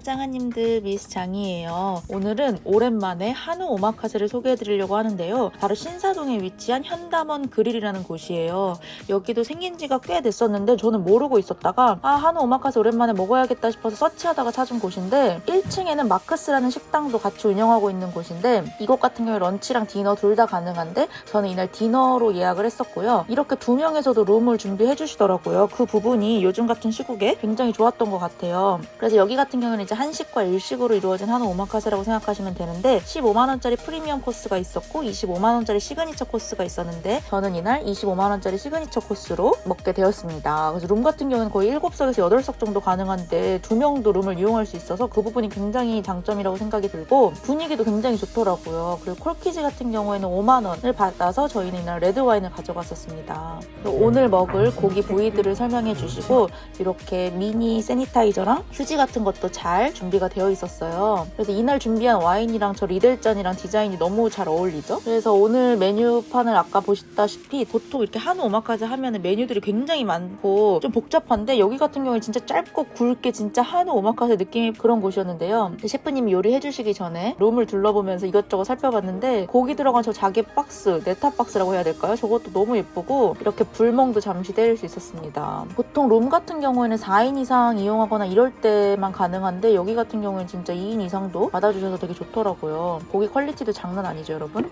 짱아님들 미스 장이에요. 오늘은 오랜만에 한우 오마카세를 소개해드리려고 하는데요. 바로 신사동에 위치한 현담원 그릴이라는 곳이에요. 여기도 생긴 지가 꽤 됐었는데 저는 모르고 있었다가 아 한우 오마카세 오랜만에 먹어야겠다 싶어서 서치하다가 찾은 곳인데 1층에는 마크스라는 식당도 같이 운영하고 있는 곳인데 이곳 같은 경우에 런치랑 디너 둘 다 가능한데 저는 이날 디너로 예약을 했었고요. 이렇게 두 명에서도 룸을 준비해 주시더라고요. 그 부분이 요즘 같은 시국에 굉장히 좋았던 것 같아요. 그래서 여기 같은 경우는 이제 한식과 일식으로 이루어진 한우 오마카세라고 생각하시면 되는데 15만원짜리 프리미엄 코스가 있었고 25만원짜리 시그니처 코스가 있었는데 저는 이날 25만원짜리 시그니처 코스로 먹게 되었습니다. 그래서 룸 같은 경우는 거의 7석에서 8석 정도 가능한데 두 명도 룸을 이용할 수 있어서 그 부분이 굉장히 장점이라고 생각이 들고 분위기도 굉장히 좋더라고요. 그리고 콜키즈 같은 경우에는 5만원을 받아서 저희는 이날 레드와인을 가져갔었습니다. 오늘 먹을 고기 부위들을 설명해 주시고 이렇게 미니 세니타이저랑 휴지 같은 것도 잘 준비가 되어 있었어요. 그래서 이날 준비한 와인이랑 저 리들잔이랑 디자인이 너무 잘 어울리죠. 그래서 오늘 메뉴판을 아까 보셨다시피 보통 이렇게 한우 오마카세 하면은 메뉴들이 굉장히 많고 좀 복잡한데 여기 같은 경우에 진짜 짧고 굵게 진짜 한우 오마카세 느낌의 그런 곳이었는데요. 셰프님이 요리해 주시기 전에 룸을 둘러보면서 이것저것 살펴봤는데 고기 들어간 저 자개 박스, 네타 박스라고 해야 될까요? 저것도 너무 예쁘고 이렇게 불멍도 잠시 때릴 수 있었습니다. 보통 룸 같은 경우에는 4인 이상 이용하거나 이럴 때만 가능한 데 여기 같은 경우에는 진짜 2인 이상도 받아주셔서 되게 좋더라고요. 고기 퀄리티도 장난 아니죠, 여러분?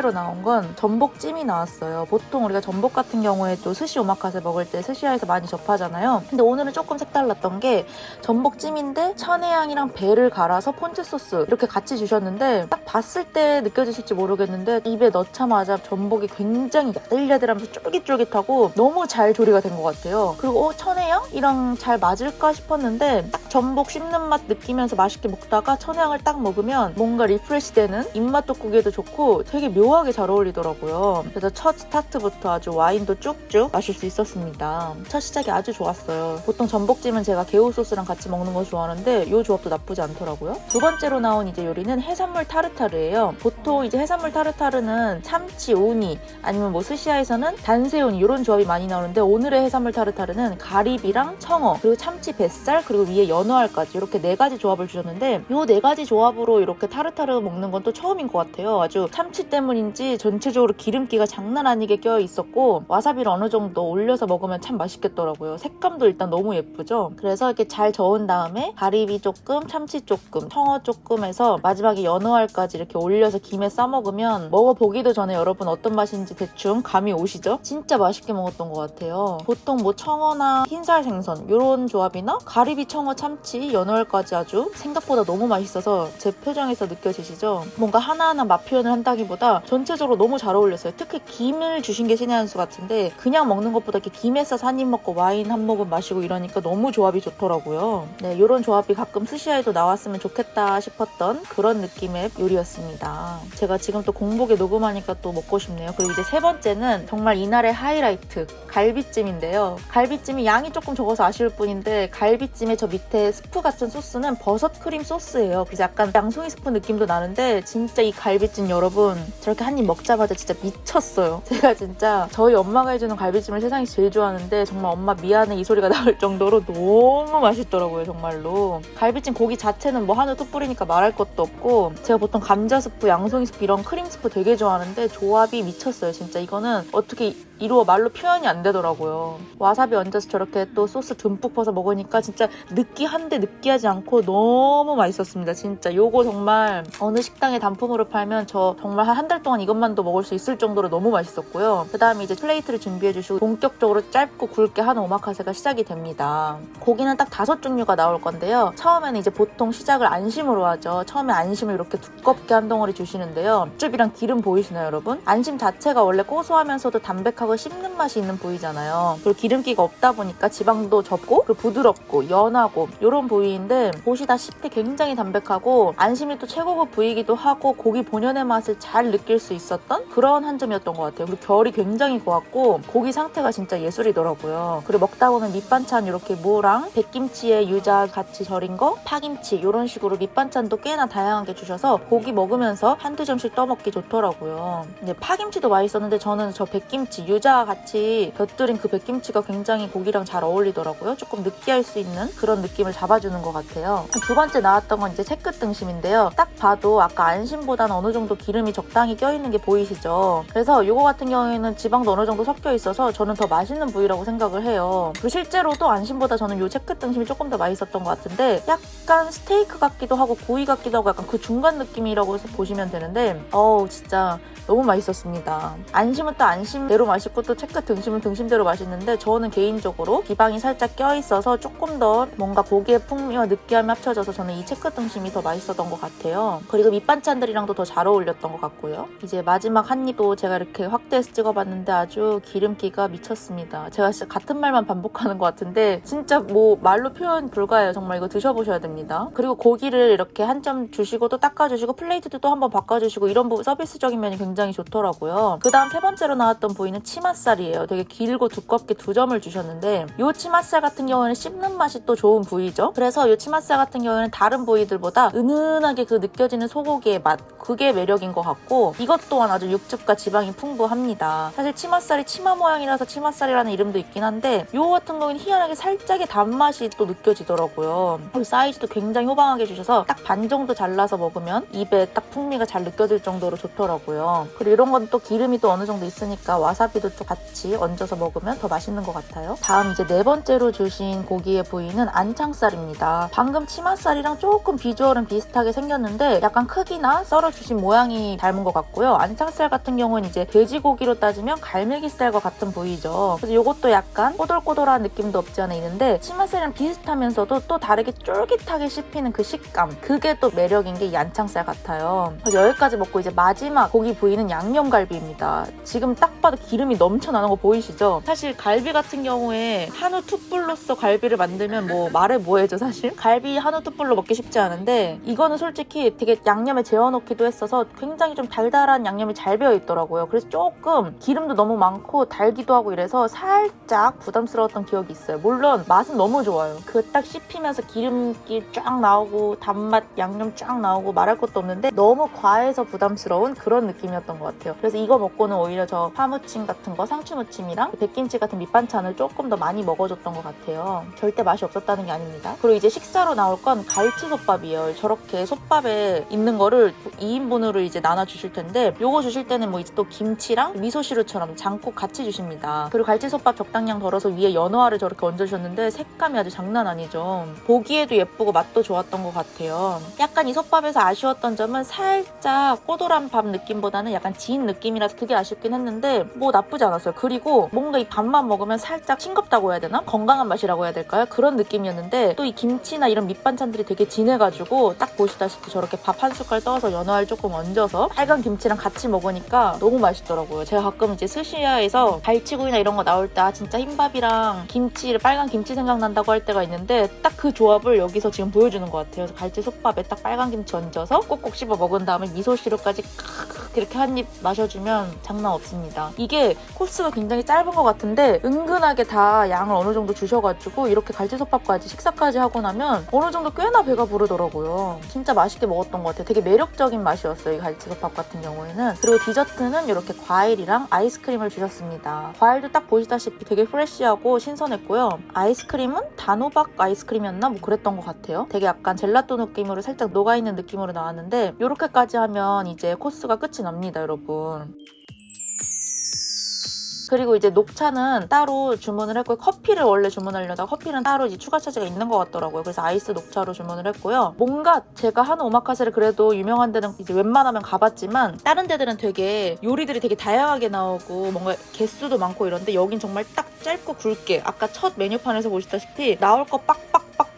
번째로 나온 건 전복찜이 나왔어요. 보통 우리가 전복 같은 경우에 또 스시 오마카세 먹을 때 스시야에서 많이 접하잖아요. 근데 오늘은 조금 색달랐던 게 전복찜인데 천혜향이랑 배를 갈아서 폰즈 소스 이렇게 같이 주셨는데 딱 봤을 때 느껴지실지 모르겠는데 입에 넣자마자 전복이 굉장히 야들야들하면서 쫄깃쫄깃하고 너무 잘 조리가 된 것 같아요. 그리고 어, 천혜향이랑 잘 맞을까 싶었는데 딱 전복 씹는 맛 느끼면서 맛있게 먹다가 천혜향을 딱 먹으면 뭔가 리프레시 되는 입맛 돋구기에도 좋고 되게 묘 하게 잘 어울리더라고요. 그래서 첫 스타트부터 아주 와인도 쭉쭉 마실 수 있었습니다. 첫 시작이 아주 좋았어요. 보통 전복찜은 제가 게우 소스랑 같이 먹는 거 좋아하는데 이 조합도 나쁘지 않더라고요. 두 번째로 나온 이제 요리는 해산물 타르타르예요. 보통 이제 해산물 타르타르는 참치, 우니 아니면 뭐 스시야에서는 단새우니 이런 조합이 많이 나오는데 오늘의 해산물 타르타르는 가리비랑 청어 그리고 참치 뱃살 그리고 위에 연어알까지 이렇게 네 가지 조합을 주셨는데 이 네 가지 조합으로 이렇게 타르타르 먹는 건 또 처음인 것 같아요. 아주 참치 때문 인지 전체적으로 기름기가 장난 아니게 껴 있었고 와사비를 어느 정도 올려서 먹으면 참 맛있겠더라고요. 색감도 일단 너무 예쁘죠. 그래서 이렇게 잘 저은 다음에 가리비 조금, 참치 조금, 청어 조금 해서 마지막에 연어알까지 이렇게 올려서 김에 싸 먹으면 먹어보기도 전에 여러분 어떤 맛인지 대충 감이 오시죠? 진짜 맛있게 먹었던 것 같아요. 보통 뭐 청어나 흰살 생선 이런 조합이나 가리비, 청어, 참치, 연어알까지 아주 생각보다 너무 맛있어서 제 표정에서 느껴지시죠? 뭔가 하나하나 맛 표현을 한다기보다 전체적으로 너무 잘 어울렸어요. 특히 김을 주신 게 신의 한 수 같은데 그냥 먹는 것보다 이렇게 김에 싸서 한 입 먹고 와인 한 모금 마시고 이러니까 너무 조합이 좋더라고요. 네, 이런 조합이 가끔 스시야에도 나왔으면 좋겠다 싶었던 그런 느낌의 요리였습니다. 제가 지금 또 공복에 녹음하니까 또 먹고 싶네요. 그리고 이제 세 번째는 정말 이날의 하이라이트 갈비찜인데요. 갈비찜이 양이 조금 적어서 아쉬울 뿐인데 갈비찜의 저 밑에 스프 같은 소스는 버섯 크림 소스예요. 그래서 약간 양송이 스프 느낌도 나는데 진짜 이 갈비찜 여러분 저렇게 한 입 먹자마자 진짜 미쳤어요. 제가 진짜 저희 엄마가 해주는 갈비찜을 세상에서 제일 좋아하는데 정말 엄마 미안해 이 소리가 나올 정도로 너무 맛있더라고요 정말로. 갈비찜 고기 자체는 뭐 한우 뚝 뿌리니까 말할 것도 없고 제가 보통 감자 스프, 양송이 스프 이런 크림 스프 되게 좋아하는데 조합이 미쳤어요 진짜 이거는 어떻게 이루어 말로 표현이 안 되더라고요. 와사비 얹어서 저렇게 또 소스 듬뿍 퍼서 먹으니까 진짜 느끼한데 느끼하지 않고 너무 맛있었습니다. 진짜 요거 정말 어느 식당에 단품으로 팔면 저 정말 한 달 동안 이것만도 먹을 수 있을 정도로 너무 맛있었고요. 그 다음에 이제 플레이트를 준비해 주시고 본격적으로 짧고 굵게 하는 오마카세가 시작이 됩니다. 고기는 딱 다섯 종류가 나올 건데요. 처음에는 이제 보통 시작을 안심으로 하죠. 처음에 안심을 이렇게 두껍게 한 덩어리 주시는데요. 육즙이랑 기름 보이시나요, 여러분? 안심 자체가 원래 고소하면서도 담백하고 씹는 맛이 있는 부위잖아요. 그리고 기름기가 없다 보니까 지방도 적고 그리고 부드럽고 연하고 이런 부위인데 보시다시피 굉장히 담백하고 안심이 또 최고급 부위이기도 하고 고기 본연의 맛을 잘잘 느낄 수 있었던 그런 한 점이었던 것 같아요. 그리고 결이 굉장히 고왔고 고기 상태가 진짜 예술이더라고요. 그리고 먹다 보면 밑반찬 이렇게 무랑 백김치에 유자 같이 절인 거, 파김치 이런 식으로 밑반찬도 꽤나 다양하게 주셔서 고기 먹으면서 한두 점씩 떠먹기 좋더라고요. 근데 파김치도 맛있었는데 저는 저 백김치 유자 같이 곁들인 그 백김치가 굉장히 고기랑 잘 어울리더라고요. 조금 느끼할 수 있는 그런 느낌을 잡아주는 것 같아요. 두 번째 나왔던 건 이제 채끝 등심인데요. 딱 봐도 아까 안심보다는 어느 정도 기름이 적당히 껴있는 게 보이시죠? 그래서 이거 같은 경우에는 지방도 어느 정도 섞여 있어서 저는 더 맛있는 부위라고 생각을 해요. 그리고 실제로도 안심보다 저는 이 채끝 등심이 조금 더 맛있었던 것 같은데 약간 스테이크 같기도 하고 고기 같기도 하고 약간 그 중간 느낌이라고 해서 보시면 되는데 어우 진짜 너무 맛있었습니다. 안심은 또 안심대로 맛있고 또 채끝 등심은 등심대로 맛있는데 저는 개인적으로 지방이 살짝 껴있어서 조금 더 뭔가 고기의 풍미와 느끼함이 합쳐져서 저는 이 채끝 등심이 더 맛있었던 것 같아요. 그리고 밑반찬들이랑도 더 잘 어울렸던 것 같고요. 이제 마지막 한 입도 제가 이렇게 확대해서 찍어봤는데 아주 기름기가 미쳤습니다. 제가 진짜 같은 말만 반복하는 것 같은데 진짜 뭐 말로 표현 불가해요. 정말 이거 드셔보셔야 됩니다. 그리고 고기를 이렇게 한 점 주시고 또 닦아주시고 플레이트도 또 한번 바꿔주시고 이런 부분 서비스적인 면이 굉장히 좋더라고요. 그 다음 세 번째로 나왔던 부위는 치맛살이에요. 되게 길고 두껍게 두 점을 주셨는데 이 치맛살 같은 경우에는 씹는 맛이 또 좋은 부위죠. 그래서 이 치맛살 같은 경우에는 다른 부위들보다 은은하게 그 느껴지는 소고기의 맛 그게 매력인 것 같고 이것 또한 아주 육즙과 지방이 풍부합니다. 사실 치맛살이 치마 모양이라서 치맛살이라는 이름도 있긴 한데 요 같은 경우는 희한하게 살짝의 단맛이 또 느껴지더라고요. 그리고 사이즈도 굉장히 호방하게 주셔서 딱 반 정도 잘라서 먹으면 입에 딱 풍미가 잘 느껴질 정도로 좋더라고요. 그리고 이런 건 또 기름이 또 어느 정도 있으니까 와사비도 또 같이 얹어서 먹으면 더 맛있는 것 같아요. 다음 이제 네 번째로 주신 고기의 부위는 안창살입니다. 방금 치맛살이랑 조금 비주얼은 비슷하게 생겼는데 약간 크기나 썰어주신 모양이 닮은 것 같고 요. 안창살 같은 경우는 이제 돼지고기로 따지면 갈매기살과 같은 부위죠. 그래서 이것도 약간 꼬들꼬들한 느낌도 없지 않아 있는데 치맛살이랑 비슷하면서도 또 다르게 쫄깃하게 씹히는 그 식감 그게 또 매력인 게 이 안창살 같아요. 그래서 여기까지 먹고 이제 마지막 고기 부위는 양념갈비입니다. 지금 딱 봐도 기름이 넘쳐나는 거 보이시죠? 사실 갈비 같은 경우에 한우 툭불로서 갈비를 만들면 뭐 말해 뭐해죠 사실? 갈비 한우 툭불로 먹기 쉽지 않은데 이거는 솔직히 되게 양념에 재워놓기도 했어서 굉장히 좀 달달 한 양념이 잘 배어 있더라고요. 그래서 조금 기름도 너무 많고 달기도 하고 이래서 살짝 부담스러웠던 기억이 있어요. 물론 맛은 너무 좋아요. 그 딱 씹히면서 기름기 쫙 나오고 단맛 양념 쫙 나오고 말할 것도 없는데 너무 과해서 부담스러운 그런 느낌이었던 것 같아요. 그래서 이거 먹고는 오히려 저 파무침 같은 거 상추무침이랑 백김치 같은 밑반찬을 조금 더 많이 먹어줬던 것 같아요. 절대 맛이 없었다는 게 아닙니다. 그리고 이제 식사로 나올 건 갈치솥밥이에요. 저렇게 솥밥에 있는 거를 2인분으로 이제 나눠 주실 텐데 요거 주실 때는 뭐 이제 또 김치랑 미소시루처럼 장국 같이 주십니다. 그리고 갈치솥밥 적당량 덜어서 위에 연어알을 저렇게 얹어주셨는데 색감이 아주 장난 아니죠. 보기에도 예쁘고 맛도 좋았던 것 같아요. 약간 이 솥밥에서 아쉬웠던 점은 살짝 꼬돌한 밥 느낌보다는 약간 진 느낌이라서 그게 아쉽긴 했는데 뭐 나쁘지 않았어요. 그리고 뭔가 이 밥만 먹으면 살짝 싱겁다고 해야 되나? 건강한 맛이라고 해야 될까요? 그런 느낌이었는데 또 이 김치나 이런 밑반찬들이 되게 진해가지고 딱 보시다시피 저렇게 밥 한 숟갈 떠서 연어알 조금 얹어서 빨간 김치 랑 같이 먹으니까 너무 맛있더라고요. 제가 가끔 이제 스시야에서 갈치구이나 이런 거 나올 때 아, 진짜 흰밥이랑 김치, 빨간 김치 생각난다고 할 때가 있는데 딱 그 조합을 여기서 지금 보여주는 것 같아요. 갈치 솥밥에 딱 빨간 김치 얹어서 꼭꼭 씹어 먹은 다음에 미소 시루까지 칵 이렇게 한 입 마셔주면 장난 없습니다. 이게 코스가 굉장히 짧은 것 같은데 은근하게 다 양을 어느 정도 주셔가지고 이렇게 갈치솥밥까지 식사까지 하고 나면 어느 정도 꽤나 배가 부르더라고요. 진짜 맛있게 먹었던 것 같아요. 되게 매력적인 맛이었어요. 이 갈치솥밥 같은 경우에는. 그리고 디저트는 이렇게 과일이랑 아이스크림을 주셨습니다. 과일도 딱 보시다시피 되게 프레쉬하고 신선했고요. 아이스크림은 단호박 아이스크림이었나? 뭐 그랬던 것 같아요. 되게 약간 젤라또 느낌으로 살짝 녹아있는 느낌으로 나왔는데 이렇게까지 하면 이제 코스가 끝이 납니다, 여러분. 그리고 이제 녹차는 따로 주문을 했고요. 커피를 원래 주문하려다가 커피는 따로 이제 추가 차지가 있는 것 같더라고요. 그래서 아이스 녹차로 주문을 했고요. 뭔가 제가 하는 오마카세를 그래도 유명한 데는 이제 웬만하면 가봤지만 다른 데들은 되게 요리들이 되게 다양하게 나오고 뭔가 개수도 많고 이런데 여긴 정말 딱 짧고 굵게 아까 첫 메뉴판에서 보시다시피 나올 거 빡빡빡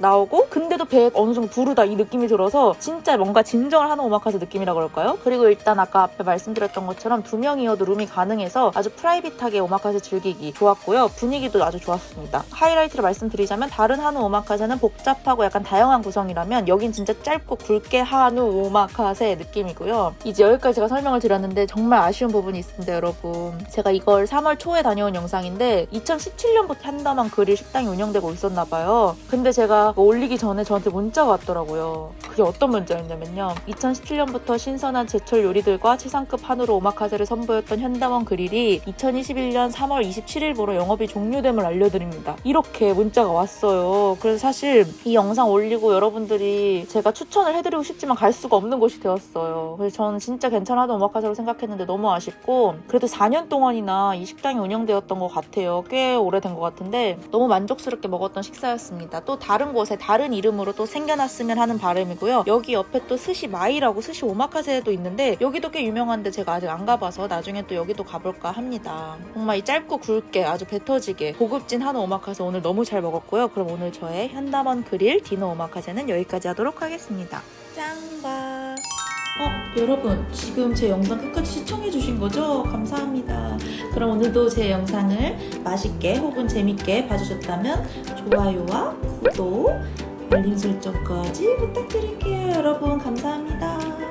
나오고 근데도 배에 어느 정도 부르다 이 느낌이 들어서 진짜 뭔가 진정을 하는 오마카세 느낌이라 그럴까요? 그리고 일단 아까 앞에 말씀드렸던 것처럼 두 명이어도 룸이 가능해서 아주 프라이빗하게 오마카세 즐기기 좋았고요. 분위기도 아주 좋았습니다. 하이라이트를 말씀드리자면 다른 한우 오마카세는 복잡하고 약간 다양한 구성이라면 여긴 진짜 짧고 굵게 한우 오마카세 느낌이고요. 이제 여기까지 제가 설명을 드렸는데 정말 아쉬운 부분이 있습니다, 여러분. 제가 이걸 3월 초에 다녀온 영상인데 2017년부터 한다만 그릴 식당이 운영되고 있었나 봐요. 근데 제가 그거 올리기 전에 저한테 문자가 왔더라고요. 그게 어떤 문자였냐면요. 2017년부터 신선한 제철 요리들과 최상급 한우로 오마카세를 선보였던 현담원 그릴이 2021년 3월 27일부로 영업이 종료됨을 알려드립니다. 이렇게 문자가 왔어요. 그래서 사실 이 영상 올리고 여러분들이 제가 추천을 해드리고 싶지만 갈 수가 없는 곳이 되었어요. 그래서 저는 진짜 괜찮아도 오마카세로 생각했는데 너무 아쉽고 그래도 4년 동안이나 이 식당이 운영되었던 것 같아요. 꽤 오래된 것 같은데 너무 만족스럽게 먹었던 식사였습니다. 또 다른 곳에 다른 이름으로 또 생겨났으면 하는 바람이고요. 여기 옆에 또 스시 마이라고 스시 오마카세도 있는데 여기도 꽤 유명한데 제가 아직 안 가봐서 나중에 또 여기도 가볼까 합니다. 정말 이 짧고 굵게 아주 배 터지게 고급진 한우 오마카세 오늘 너무 잘 먹었고요. 그럼 오늘 저의 현담원 그릴 디너 오마카세는 여기까지 하도록 하겠습니다. 짱바. 어, 여러분, 지금 제 영상 끝까지 시청해 주신 거죠? 감사합니다. 그럼 오늘도 제 영상을 맛있게 혹은 재밌게 봐주셨다면 좋아요와 구독, 알림 설정까지 부탁드릴게요. 여러분, 감사합니다.